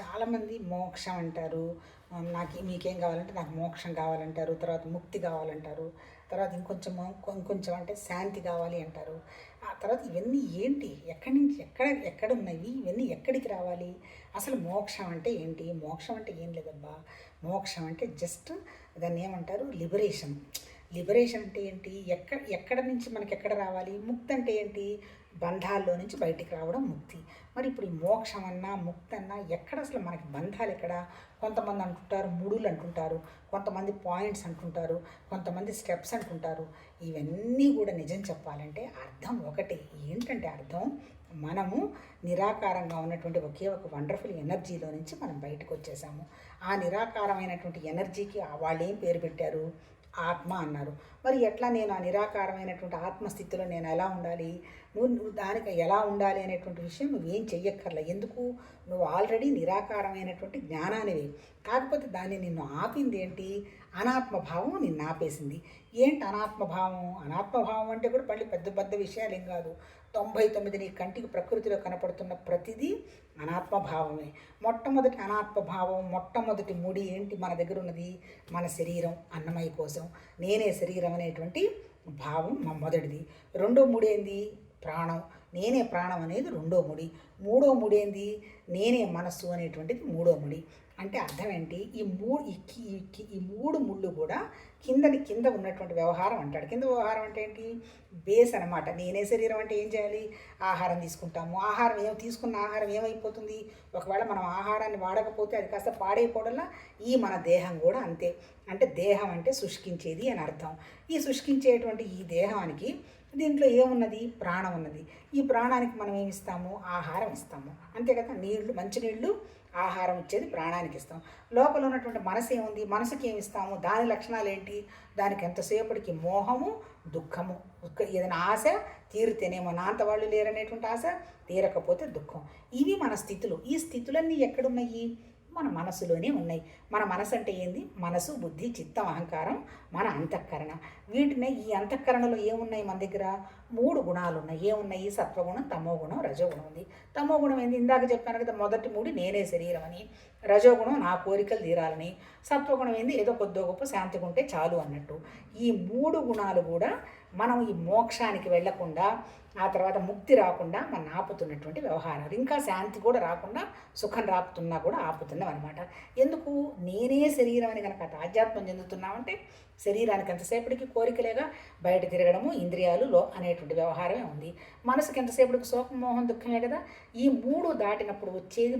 చాలామంది మోక్షం అంటారు. నాకు మీకేం కావాలంటే నాకు మోక్షం కావాలంటారు. తర్వాత ముక్తి కావాలంటారు. తర్వాత ఇంకొంచెం ఇంకొంచెం అంటే శాంతి కావాలి అంటారు. ఆ తర్వాత ఇవన్నీ ఏంటి? ఎక్కడి నుంచి ఎక్కడ ఎక్కడ ఉన్నవి ఇవన్నీ ఎక్కడికి రావాలి? అసలు మోక్షం అంటే ఏంటి? మోక్షం అంటే ఏం లేదబ్బా. మోక్షం అంటే జస్ట్ దాన్ని ఏమంటారు? లిబరేషన్. లిబరేషన్ అంటే ఏంటి? ఎక్కడ ఎక్కడ నుంచి మనకి ఎక్కడ రావాలి? ముక్తి అంటే ఏంటి? బంధాల్లో నుంచి బయటికి రావడం ముక్తి. మరి ఇప్పుడు ఈ మోక్షం అన్నా ముక్తి అన్నా ఎక్కడ అసలు మనకి బంధాలు ఎక్కడ? కొంతమంది అంటుంటారు ముడులు అంటుంటారు కొంతమంది పాయింట్స్ అంటుంటారు కొంతమంది స్టెప్స్ అంటుంటారు. ఇవన్నీ కూడా నిజం చెప్పాలంటే అర్థం ఒకటే. ఏంటంటే అర్థం? మనము నిరాకారంగా ఉన్నటువంటి ఒకే ఒక వండర్ఫుల్ ఎనర్జీలో నుంచి మనం బయటకు వచ్చేసాము. ఆ నిరాకారమైనటువంటి ఎనర్జీకి వాళ్ళు ఏం పేరు పెట్టారు? ఆత్మ అన్నారు. మరి ఎట్లా నేను ఆ నిరాకారమైనటువంటి ఆత్మస్థితిలో నేను ఎలా ఉండాలి? నువ్వు నువ్వు దానికి ఎలా ఉండాలి అనేటువంటి విషయం నువ్వేం చెయ్యక్కర్లే. ఎందుకు? నువ్వు ఆల్రెడీ నిరాకారమైనటువంటి జ్ఞానానివి. కాకపోతే దాన్ని నిన్ను ఆపింది ఏంటి? అనాత్మభావం నిన్ను ఆపేసింది. ఏంటి అనాత్మభావం? అనాత్మభావం అంటే కూడా మళ్ళీ పెద్ద పెద్ద విషయాలు ఏం కాదు. తొంభై తొమ్మిది నీ కంటికి ప్రకృతిలో కనపడుతున్న ప్రతిదీ అనాత్మభావమే. మొట్టమొదటి అనాత్మభావం మొట్టమొదటి ముడి ఏంటి మన దగ్గర ఉన్నది? మన శరీరం అన్నమయ కోసం. నేనే శరీరం అనేటువంటి భావం మా మొదటిది. రెండో ముడేంది ప్రాణం. నేనే ప్రాణం అనేది రెండో ముడి. మూడో ముడేంది నేనే మనస్సు అనేటువంటిది మూడో ముడి. అంటే అర్థం ఏంటి? ఈ మూడు ఈ ఈ మూడు ముళ్ళు కూడా కిందని కింద ఉన్నటువంటి వ్యవహారం అంటాడు. కింద వ్యవహారం అంటే ఏంటి? బేస్ అనమాట నేనే శరీరం అంటే ఏం చేయాలి? ఆహారం తీసుకుంటాము. ఆహారం ఏం తీసుకున్న ఆహారం ఏమైపోతుంది? ఒకవేళ మనం ఆహారాన్ని వాడకపోతే అది కాస్త పాడైపోవడంలో ఈ మన దేహం కూడా అంతే. అంటే దేహం అంటే శుష్కించేది అని అర్థం. ఈ శుష్కించేటువంటి ఈ దేహానికి దీంట్లో ఏమున్నది? ప్రాణం ఉన్నది. ఈ ప్రాణానికి మనం ఏమి ఇస్తాము? ఆహారం ఇస్తాము. అంతే కదా? నీళ్ళు మంచినీళ్ళు ఆహారం ఇచ్చేది ప్రాణానికి ఇస్తాం. లోపల ఉన్నటువంటి మనసు ఏముంది? మనసుకి ఏమిస్తాము దాని లక్షణాలు ఏంటి? దానికి ఎంతసేపటికి మోహము దుఃఖము. ఏదైనా ఆశ తీరితేనేమో. నాంత వాళ్ళు లేరనేటువంటి ఆశ తీరకపోతే దుఃఖం. ఇవి మన స్థితులు. ఈ స్థితులన్నీ ఎక్కడున్నాయి? మన మనసులోనే ఉన్నాయి. మన మనసు అంటే ఏంది? మనసు బుద్ధి చిత్తం అహంకారం మన అంతఃకరణ. వీటినే ఈ అంతఃకరణలో ఏమున్నాయి మన దగ్గర? మూడు గుణాలు ఉన్నాయి ఏమున్నాయి? సత్వగుణం తమోగుణం రజోగుణం ఉంది. తమోగుణం ఏంది? ఇందాక చెప్పాను కదా మొదటి మూడి నేనే శరీరం అని. రజోగుణం నా కోరికలు తీరాలని. సత్వగుణం ఏంది? ఏదో కొద్దో గొప్ప శాంతిగా ఉంటే చాలు అన్నట్టు. ఈ మూడు గుణాలు కూడా మనం ఈ మోక్షానికి వెళ్ళకుండా ఆ తర్వాత ముక్తి రాకుండా మన ఆపుతున్నటువంటి వ్యవహారాలు. ఇంకా శాంతి కూడా రాకుండా సుఖం రాపుతున్నా కూడా ఆపుతున్నాం అనమాట ఎందుకు? నేనే శరీరం అని కనుక ఆధ్యాత్మం చెందుతున్నామంటే శరీరానికి ఎంతసేపటికి కోరికలేగా బయట తిరగడము ఇంద్రియాలు లో అనేటువంటి వ్యవహారమే ఉంది. మనసుకి ఎంతసేపటికి శోకం మోహం దుఃఖమే కదా? ఈ మూడు దాటినప్పుడు వచ్చేది